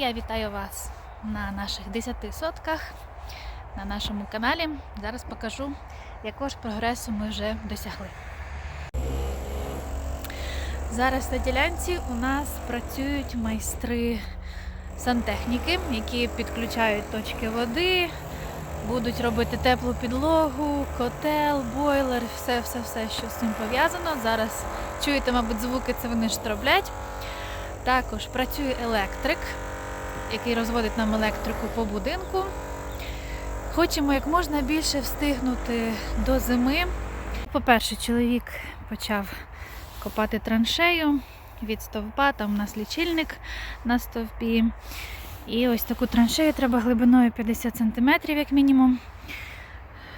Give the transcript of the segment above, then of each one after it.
Я вітаю вас на наших 10 сотках на нашому каналі. Зараз покажу, якого ж прогресу ми вже досягли. Зараз на ділянці у нас працюють майстри сантехніки, які підключають точки води, будуть робити теплу підлогу, котел, бойлер, все-все-все, що з цим пов'язано. Зараз чуєте, мабуть, звуки, це вони штроблять. Також працює електрик, який розводить нам електрику по будинку. Хочемо як можна більше встигнути до зими. По-перше, чоловік почав копати траншею від стовпа, там у нас лічильник на стовпі. І ось таку траншею треба глибиною 50 см, як мінімум.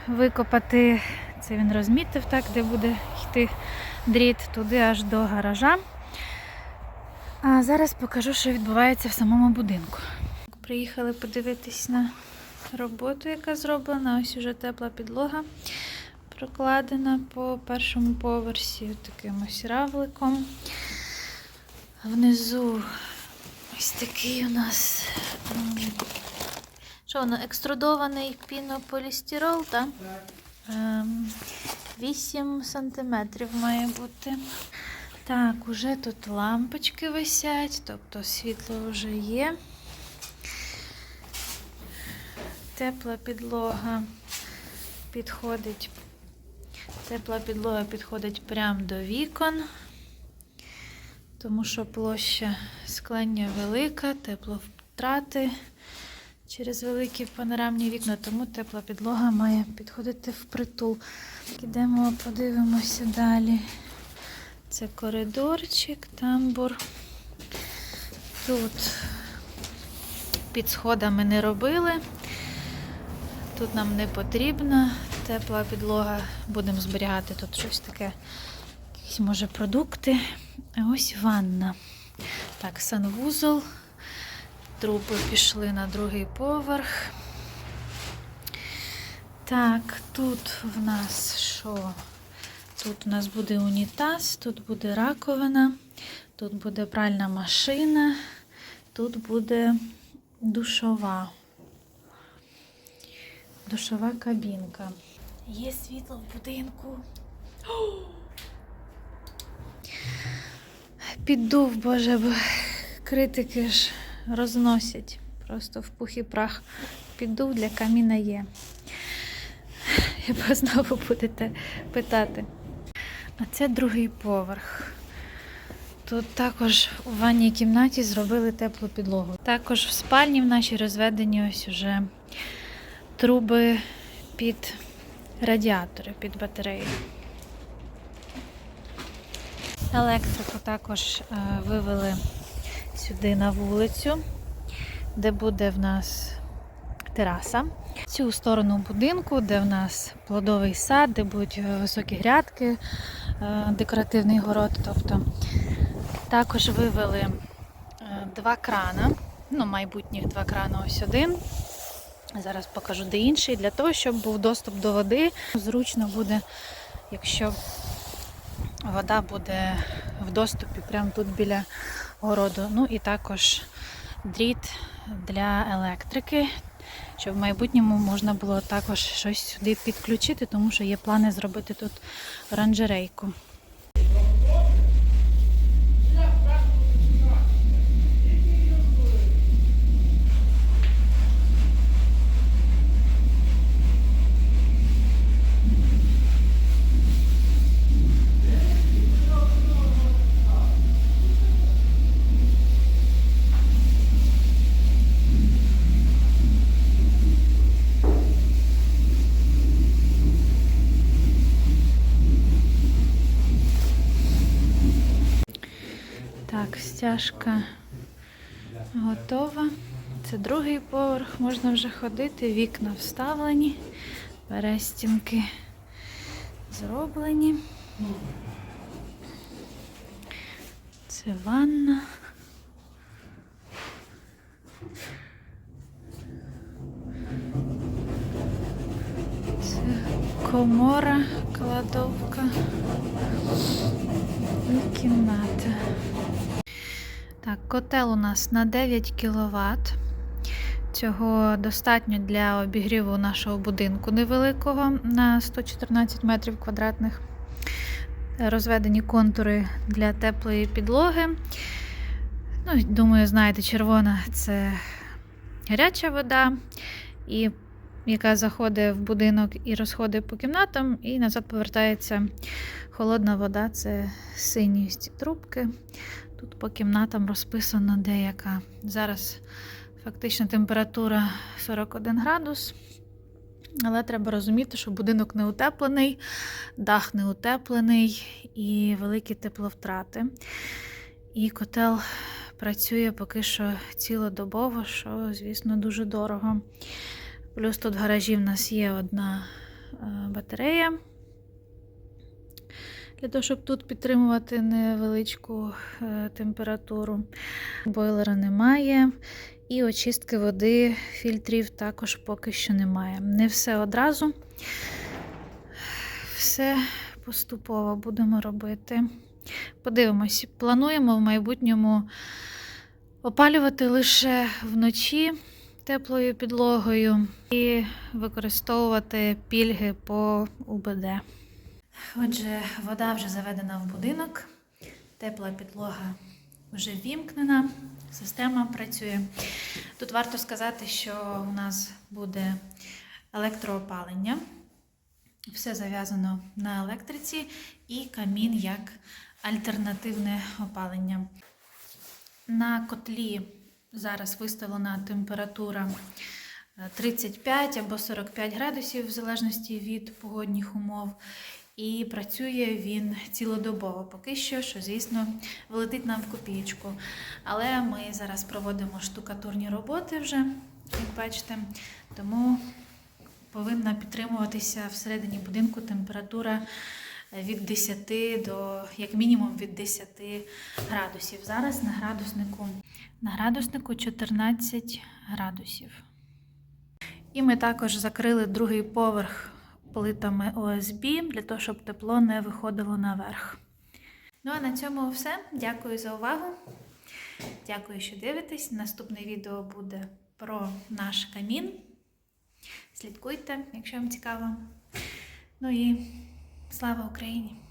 Викопати, це він розмітив, так, де буде йти дріт туди аж до гаража. А зараз покажу, що відбувається в самому будинку. Приїхали подивитись на роботу, яка зроблена. Ось уже тепла підлога прокладена по першому поверсі таким ось равликом. Внизу ось такий у нас що воно, екструдований пінополістирол, так? Ем, 8 сантиметрів має бути. Так, уже тут лампочки висять, тобто світло вже є. Тепла підлога підходить. Тепла підлога підходить прямо до вікон, тому що площа склення велика, тепловтрати через великі панорамні вікна, тому тепла підлога має підходити впритул. Ідемо, подивимося далі. Це коридорчик, тамбур. Тут під сходами не робили. Тут нам не потрібна тепла підлога. Будемо зберігати тут щось таке, якісь, може, продукти. А ось ванна. Так, санвузол. Труби пішли на другий поверх. Так, тут в нас що? Тут у нас буде унітаз, тут буде раковина, тут буде пральна машина, тут буде душова. Душова кабінка. Є світло в будинку. Піддув, боже, бо критики ж розносять. Просто в пух і прах. Піддув для каміна є. Ви знову будете питати. А це другий поверх. Тут також у ванній кімнаті зробили теплу підлогу. Також в спальні в нашій розведені ось уже труби під радіатори, під батареї. Електрику також е, вивели сюди на вулицю, де буде в нас тераса. Цю сторону будинку, де в нас плодовий сад, де будуть е, високі грядки, декоративний город. Тобто також вивели е, два крана, ну, майбутніх два крана, ось один. Зараз покажу де інший, для того, щоб був доступ до води. Зручно буде, якщо вода буде в доступі прямо тут біля городу. Ну і також дріт для електрики, щоб в майбутньому можна було також щось сюди підключити, тому що є плани зробити тут оранжерейку. Так, стяжка готова. Це другий поверх, можна вже ходити, вікна вставлені, перестінки зроблені. Це ванна. Це комора, кладовка і кімната. Так, котел у нас на 9 кВт. Цього достатньо для обігріву нашого будинку невеликого на 114 метрів квадратних. Розведені контури для теплої підлоги. Ну, думаю, знаєте, червона це гаряча вода, і яка заходить в будинок і розходить по кімнатам, і назад повертається холодна вода це сині ось ці трубки. Тут по кімнатам розписано деяка. Зараз фактична температура 41 градус. Але треба розуміти, що будинок не утеплений, дах не утеплений і великі тепловтрати. І котел працює поки що цілодобово, що, звісно, дуже дорого. Плюс тут в гаражі в нас є одна е, батарея. Для того, щоб тут підтримувати невеличку е, температуру. Бойлера немає. І очистки води, фільтрів також поки що немає. Не все одразу. Все поступово будемо робити. Подивимось, плануємо в майбутньому опалювати лише вночі теплою підлогою і використовувати пільги по УБД. Отже, вода вже заведена в будинок, тепла підлога вже вімкнена, система працює. Тут варто сказати, що у нас буде електроопалення. Все зав'язано на електриці і камін як альтернативне опалення. На котлі зараз виставлена температура е, 35 або 45 градусів, в залежності від погодних умов. І працює він цілодобово. Поки що, що, звісно, влетить нам в копієчку. Але ми зараз проводимо штукатурні роботи вже, як бачите, тому повинна підтримуватися всередині будинку температура від 10 до, як мінімум, від 10 градусів. Зараз на градуснику, на градуснику 14 градусів. І ми також закрили другий поверх плитами ОСБ для того, щоб тепло не виходило наверх. Ну а на цьому все. Дякую за увагу. Дякую, що дивитесь. Наступне відео буде про наш камін. Слідкуйте, якщо вам цікаво. Ну і слава Україні!